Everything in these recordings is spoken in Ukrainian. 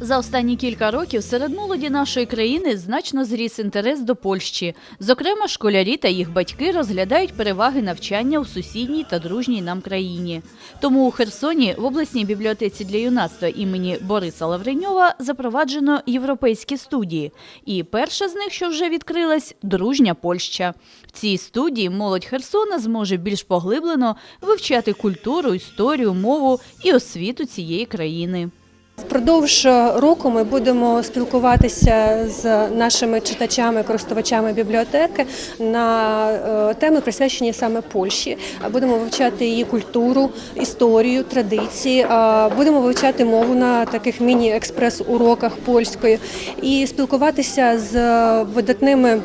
За останні кілька років серед молоді нашої країни значно зріс інтерес до Польщі. Зокрема, школярі та їх батьки розглядають переваги навчання у сусідній та дружній нам країні. Тому у Херсоні в обласній бібліотеці для юнацтва імені Бориса Лавреньова запроваджено європейські студії. І перша з них, що вже відкрилась, дружня Польща. В цій студії молодь Херсона зможе більш поглиблено вивчати культуру, історію, мову і освіту цієї країни. Впродовж року ми будемо спілкуватися з нашими читачами, користувачами бібліотеки на е, теми, присвячені саме Польщі. Будемо вивчати її культуру, історію, традиції. Будемо вивчати мову на таких міні-експрес-уроках польської і спілкуватися з видатними.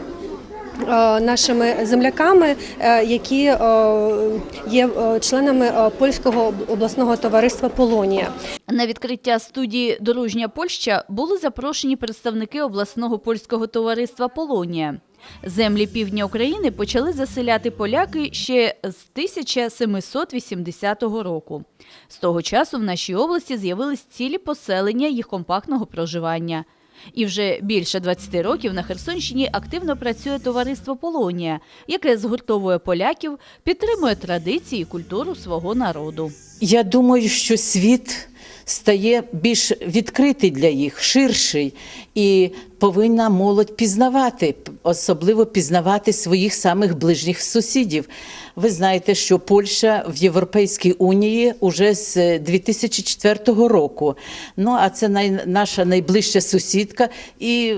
Е, Нашими земляками, е, які е, є членами польського обласного товариства Полонія. На відкриття студії Дорожня Польща були запрошені представники обласного польського товариства Полонія. Землі півдня України почали заселяти поляки ще з 1780 року. З того часу в нашій області з'явились цілі поселення їх компактного проживання. І вже більше 20 років на Херсонщині активно працює товариство Полонія, яке згуртовує поляків, підтримує традиції і культуру свого народу. Я думаю, що світ стає більш відкритий для їх, ширший, і повинна молодь пізнавати, особливо пізнавати своїх самих ближніх сусідів. Ви знаєте, що Польща в Європейській Унії уже з 2004 року. Ну а це най, наша найближча сусідка і.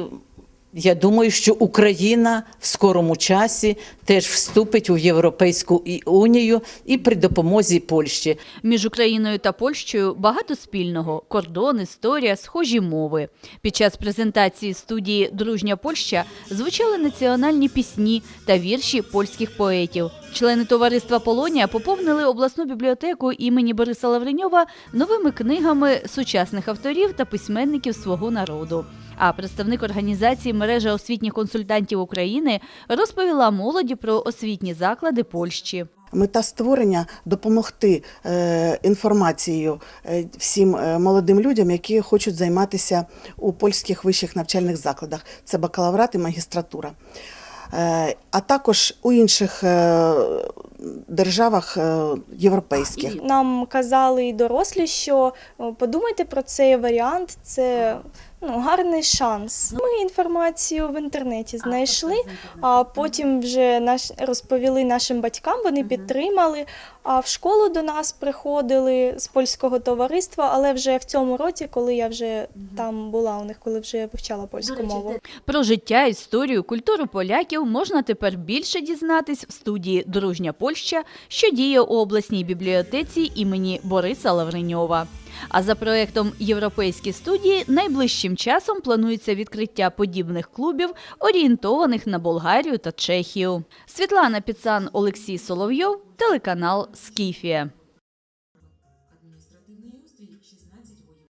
Я думаю, що Україна в скорому часі теж вступить у Європейську Унію і при допомозі Польщі. Між Україною та Польщею багато спільного: кордон, історія, схожі мови. Під час презентації студії Дружня Польща звучали національні пісні та вірші польських поетів. Члени товариства Полонія поповнили обласну бібліотеку імені Бориса Лавреньова новими книгами сучасних авторів та письменників свого народу. А представник організації мережа освітніх консультантів України розповіла молоді про освітні заклади Польщі. Мета створення допомогти е, інформацією е, всім е, молодим людям, які хочуть займатися у польських вищих навчальних закладах. Це бакалаврат і магістратура. Е, а також у інших е, державах е, європейських. Нам казали і дорослі, що подумайте про цей варіант, це ну, гарний шанс. Ми інформацію в інтернеті знайшли, а потім вже наш, розповіли нашим батькам, вони підтримали. А в школу до нас приходили з польського товариства, але вже в цьому році, коли я вже там була у них, коли вже вивчала польську мову. Про життя, історію, культуру поляків можна тепер більше дізнатись в студії Дружня Польща, що діє у обласній бібліотеці імені Бориса Лавреньова. А за проектом Європейські студії найближчим часом планується відкриття подібних клубів, орієнтованих на Болгарію та Чехію. Світлана Піцан, Олексій Соловйов, телеканал Скіфія.